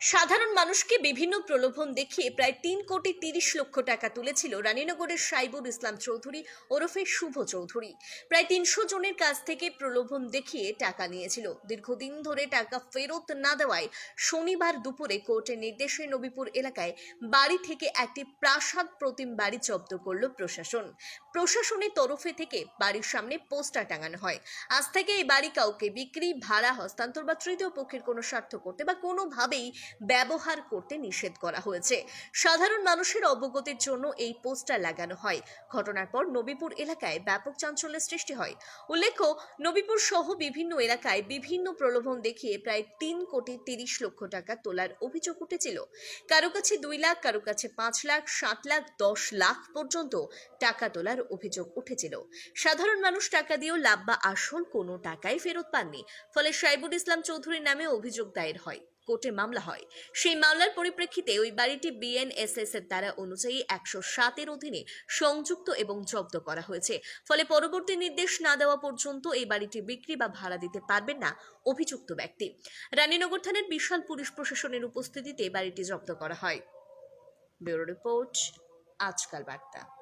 সাধারণ মানুষকে বিভিন্ন প্রলোভন দেখিয়ে প্রায় তিন কোটি তিরিশ লক্ষ টাকা তুলেছিল রানীনগরের সাইবুল ইসলাম চৌধুরী ওরফে শুভ চৌধুরী। প্রায় তিনশো জনের কাছ থেকে প্রলোভন দেখিয়ে টাকা নিয়েছিল। দীর্ঘদিন ধরে টাকা ফেরত না দেওয়ায় শনিবার দুপুরে কোর্টের নির্দেশে নবীপুর এলাকায় বাড়ি থেকে একটি প্রাসাদ প্রতিম বাড়ি জব্দ করল প্রশাসন। প্রশাসনের তরফে থেকে বাড়ির সামনে পোস্টার টাঙানো হয়। আজ থেকে এই বাড়ি কাউকে বিক্রি, ভাড়া, হস্তান্তর বা তৃতীয় পক্ষের কোনো স্বার্থ করতে বা কোনোভাবেই ব্যবহার করতে নিষেধ করা হয়েছে। সাধারণ মানুষের অবগতির জন্য এই পোস্টার লাগানো হয়। ঘটনার পর নবীপুর এলাকায় ব্যাপক চাঞ্চল্যের সৃষ্টি হয়। উল্লেখ্য, নবীপুর সহ বিভিন্ন এলাকায় বিভিন্ন প্রলোভন দেখিয়ে প্রায় তিন কোটি তিরিশ লক্ষ টাকা তোলার অভিযোগ উঠেছিল। কারও কাছে দুই লাখ, কারও কাছে পাঁচ লাখ, সাত লাখ, দশ লাখ পর্যন্ত টাকা তোলার অভিযোগ উঠেছিল। সাধারণ মানুষ টাকা দিয়েও লাভ বা আসল কোনো টাকাই ফেরত পাননি। ফলে সাইবুল ইসলাম চৌধুরীর নামে অভিযোগ দায়ের হয়। কোর্টে মামলা হয়। সেই মামলার পরিপ্রেক্ষিতে ওই বাড়িটি বিএনএসএস এর দ্বারা অনুযায়ী একশো সাতের অধীনে সংযুক্ত এবং জব্দ করা হয়েছে। ফলে পরবর্তী নির্দেশ না দেওয়া পর্যন্ত এই বাড়িটি বিক্রি বা ভাড়া দিতে পারবেন না অভিযুক্ত ব্যক্তি। রানীনগর থানার বিশাল পুলিশ প্রশাসনের উপস্থিতিতে বাড়িটি জব্দ করা হয়। ব্যুরো রিপোর্ট, আজকাল বার্তা।